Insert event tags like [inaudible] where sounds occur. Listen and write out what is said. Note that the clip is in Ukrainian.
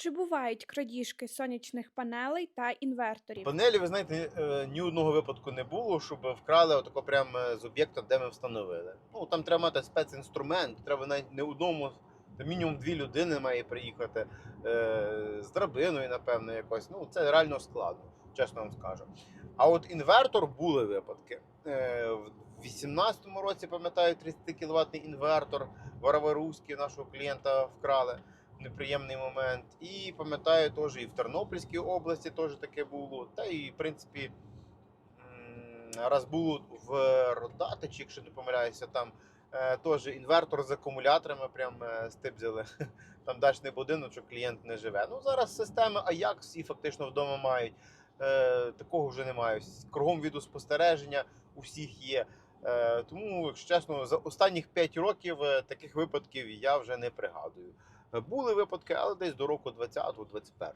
Чи бувають крадіжки сонячних панелей та інверторів? Панелі, ви знаєте, е, ні одного випадку не було, щоб вкрали отако прямо з об'єкта, де ми встановили. Ну там треба мати спецінструмент, треба навіть не одному, та мінімум дві людини має приїхати е, з драбиною, напевно, якось. Ну це реально складно, чесно вам скажу. А от інвертор були випадки. Е, в 18-му році, пам'ятаю, 30 кВт інвертор в Араваруській нашого клієнта вкрали неприємний момент. І пам'ятаю, теж і в Тернопільській області теж таке було. Та і, в принципі, раз було в Родатичі, якщо не помиляюся, там е, теж інвертор з акумуляторами прям е, стибзили. [laughs] Там дачний будиночок, клієнт не живе. Ну зараз системи Ajax всі фактично вдома мають. Е, такого вже немає. Кругом відеоспостереження у всіх є. Тому, якщо чесно, за останніх 5 років таких випадків я вже не пригадую. Були випадки, але десь до року 20-21.